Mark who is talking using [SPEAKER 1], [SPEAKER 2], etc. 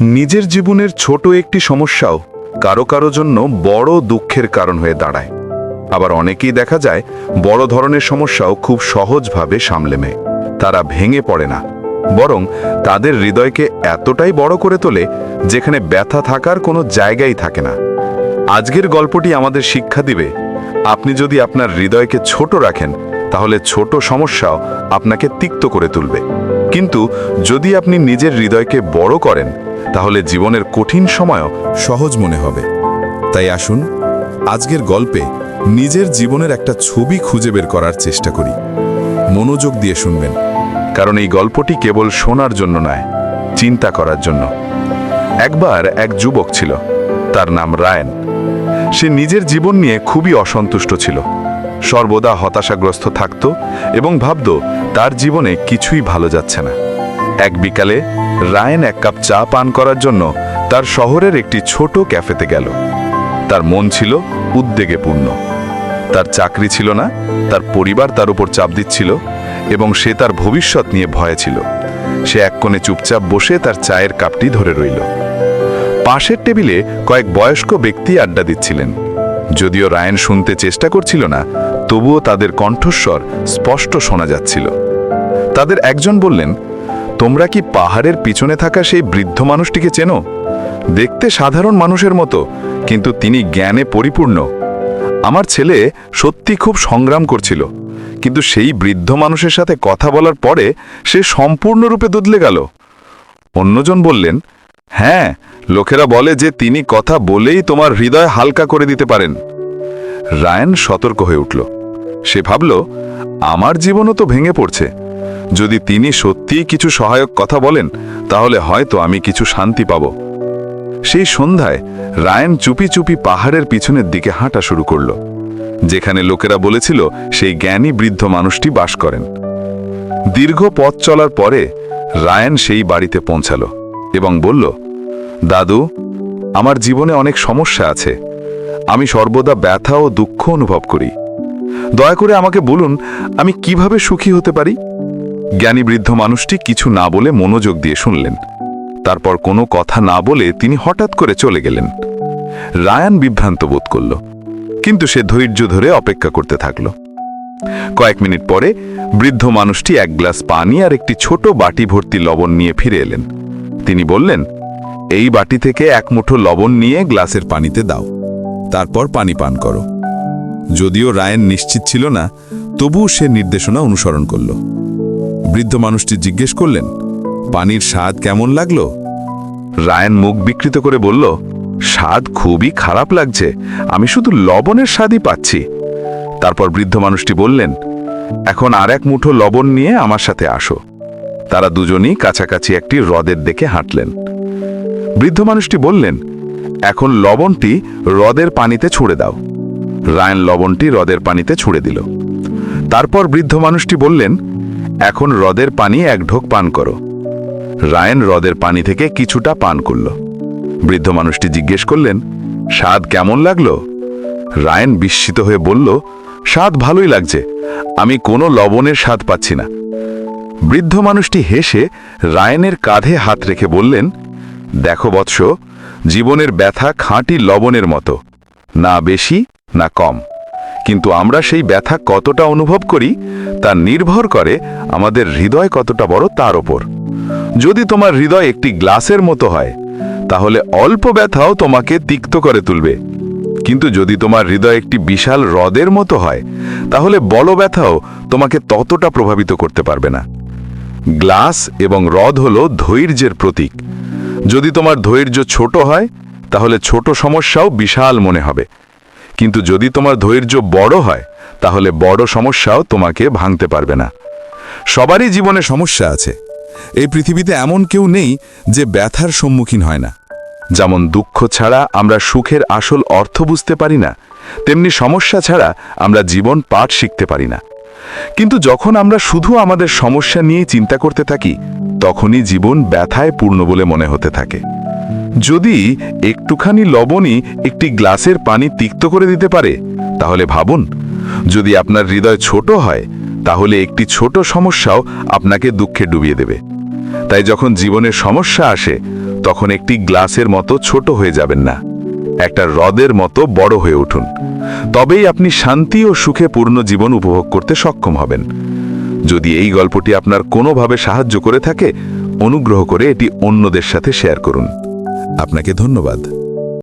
[SPEAKER 1] নিজের জীবনের ছোট একটি সমস্যাও কারও কারও জন্য বড় দুঃখের কারণ হয়ে দাঁড়ায়। আবার অনেকেই দেখা যায় বড় ধরনের সমস্যাও খুব সহজভাবে সামলে নেয়। তারা ভেঙে পড়ে না। বরং তাদের হৃদয়কে এতটাই বড় করে তোলে যেখানে ব্যথা থাকার কোনো জায়গাই থাকে না। আজকের গল্পটি আমাদের শিক্ষা দিবে, আপনি যদি আপনার হৃদয়কে ছোট রাখেন, তাহলে ছোট সমস্যাও আপনাকে তিক্ত করে তুলবে। কিন্তু যদি আপনি নিজের হৃদয়কে বড় করেন তাহলে জীবনের কঠিন সময়ও
[SPEAKER 2] সহজ মনে হবে। তাই আসুন, আজকের গল্পে নিজের জীবনের একটা ছবি খুঁজে বের করার চেষ্টা করি। মনোযোগ দিয়ে শুনবেন।
[SPEAKER 1] কারণ এই গল্পটি কেবল শোনার জন্য নয়, চিন্তা করার জন্য। একবার এক যুবক ছিল, তার নাম রায়ন। সে নিজের জীবন নিয়ে খুবই অসন্তুষ্ট ছিল। সর্বদা হতাশাগ্রস্ত থাকত এবং ভাবত তার জীবনে কিছুই ভালো যাচ্ছে না। এক বিকালে রায়ন এক কাপ চা পান করার জন্য তার শহরের একটি ছোট ক্যাফেতে গেল। তার মন ছিল উদ্বেগে পূর্ণ তার চাকরি ছিল না, তার পরিবার তার উপর চাপ দিচ্ছিল এবং সে তার ভবিষ্যৎ নিয়ে ভয়ে ছিল। সে এক কোণে চুপচাপ বসে তার চায়ের কাপটি ধরে রইল। পাশের টেবিলে কয়েক বয়স্ক ব্যক্তি আড্ডা দিচ্ছিলেন। যদিও রায়ন শুনতে চেষ্টা করছিল না, তবুও তাদের কণ্ঠস্বর স্পষ্ট শোনা যাচ্ছিল। তাদের একজন বললেন তোমরা কি পাহাড়ের পিছনে থাকা সেই বৃদ্ধ মানুষটিকে চেনো? দেখতে সাধারণ মানুষের মতো, কিন্তু তিনি জ্ঞানে পরিপূর্ণ। আমার ছেলে সত্যি খুব সংগ্রাম করছিল, কিন্তু সেই বৃদ্ধ মানুষের সাথে কথা বলার পরে সে সম্পূর্ণরূপে দদলে গেল। অন্যজন বললেন হ্যাঁ লোকেরা বলে যে তিনি কথা বলেই তোমার হৃদয় হালকা করে দিতে পারেন। রায়ন সতর্ক হয়ে উঠল। সে ভাবল, আমার জীবনও তো ভেঙে পড়ছে। যদি তিনি সত্যিই কিছু সহায়ক কথা বলেন, তাহলে হয়তো আমি কিছু শান্তি পাব। সেই সন্ধ্যায় রায়ন চুপি চুপি পাহাড়ের পিছনের দিকে হাঁটা শুরু করল, যেখানে লোকেরা বলেছিল সেই জ্ঞানী বৃদ্ধ মানুষটি বাস করেন। দীর্ঘ পথ চলার পরে রায়ন সেই বাড়িতে পৌঁছাল এবং বলল, দাদু, আমার জীবনে অনেক সমস্যা আছে। আমি সর্বদা ব্যথা ও দুঃখ অনুভব করি। দয়া করে আমাকে বলুন, আমি কীভাবে সুখী হতে পারি? জ্ঞানী বৃদ্ধ মানুষটি কিছু না বলে মনোযোগ দিয়ে শুনলেন। তারপর কোনো কথা না বলে তিনি হঠাৎ করে চলে গেলেন। রায়ান বিভ্রান্ত বোধ করল, কিন্তু সে ধৈর্য ধরে অপেক্ষা করতে থাকল। কয়েক মিনিট পরে বৃদ্ধ মানুষটি এক গ্লাস পানি আর একটি ছোট বাটি ভর্তি লবণ নিয়ে ফিরে এলেন। তিনি বললেন, এই বাটি থেকে এক মুঠো লবণ নিয়ে গ্লাসের পানিতে দাও।
[SPEAKER 2] তারপর পানি পান করো। যদিও রায়ন নিশ্চিত ছিল না, তবুও সে নির্দেশনা অনুসরণ করল। বৃদ্ধ মানুষটি জিজ্ঞেস করলেন, পানির স্বাদ কেমন লাগল?
[SPEAKER 1] রায়ন মুখ বিকৃত করে বলল, স্বাদ খুবই খারাপ লাগছে, আমি শুধু লবণের স্বাদই পাচ্ছি। তারপর বৃদ্ধ মানুষটি বললেন, এখন আর এক মুঠো লবণ নিয়ে আমার সাথে আসো। তারা দুজনেই কাছাকাছি একটি হ্রদের দিকে হাঁটলেন। বৃদ্ধ মানুষটি বললেন, এখন লবণটি হ্রদের পানিতে ছুঁড়ে দাও। রায়ন লবণটি হ্রদের পানিতে ছুঁড়ে দিল। তারপর বৃদ্ধ মানুষটি বললেন এখন হ্রদের পানি এক ঢোক পান করো। রায়ন হ্রদের পানি থেকে কিছুটা পান করল। বৃদ্ধ মানুষটি জিজ্ঞেস করলেন, স্বাদ কেমন লাগল? রায়ন বিস্মিত হয়ে বলল, স্বাদ ভালোই লাগছে, আমি কোনো লবণের স্বাদ পাচ্ছি না। বৃদ্ধ মানুষটি হেসে রায়নের কাঁধে হাত রেখে বললেন, দেখো বৎস, জীবনের ব্যথা খাঁটি লবণের মতো, না বেশি, না কম। কিন্তু আমরা সেই ব্যথা কতটা অনুভব করি, তা নির্ভর করে আমাদের হৃদয় কতটা বড় তার ওপর। যদি তোমার হৃদয় একটি গ্লাসের মতো হয়, তাহলে অল্প ব্যথাও তোমাকে তিক্ত করে তুলবে। কিন্তু যদি তোমার হৃদয় একটি বিশাল হ্রদের মতো হয়, তাহলে বড় ব্যথাও তোমাকে ততটা প্রভাবিত করতে পারবে না। গ্লাস এবং হ্রদ হল ধৈর্যের প্রতীক। যদি তোমার ধৈর্য ছোট হয়, তাহলে ছোট সমস্যাও বিশাল মনে হবে। কিন্তু যদি তোমার ধৈর্য বড় হয়, তাহলে বড় সমস্যাও তোমাকে ভাঙতে পারবে না।
[SPEAKER 2] সবারই জীবনে সমস্যা আছে। এই পৃথিবীতে এমন কেউ নেই যে ব্যথার সম্মুখীন হয় না।
[SPEAKER 1] যেমন দুঃখ ছাড়া আমরা সুখের আসল অর্থ বুঝতে পারি না, তেমনি সমস্যা ছাড়া আমরা জীবন পাঠ শিখতে পারি না। কিন্তু যখন আমরা শুধু আমাদের সমস্যা নিয়ে চিন্তা করতে থাকি, তখনই জীবন ব্যথায় পূর্ণ বলে মনে হতে থাকে। যদি একটুখানি লবণই একটি গ্লাসের পানি তিক্ত করে দিতে পারে, তাহলে ভাবুন, যদি আপনার হৃদয় ছোট হয়, তাহলে একটি ছোট সমস্যাও আপনাকে দুঃখে ডুবিয়ে দেবে। তাই যখন জীবনের সমস্যা আসে, তখন একটি গ্লাসের মতো ছোট হয়ে যাবেন না। একটা হ্রদের মতো বড় হয়ে উঠুন। তবেই আপনি শান্তি ও সুখে পূর্ণ জীবন উপভোগ করতে সক্ষম হবেন। যদি এই গল্পটি আপনার কোনোভাবে সাহায্য করে থাকে, অনুগ্রহ করে এটি অন্যদের সাথে শেয়ার করুন।
[SPEAKER 2] আপনাকে ধন্যবাদ।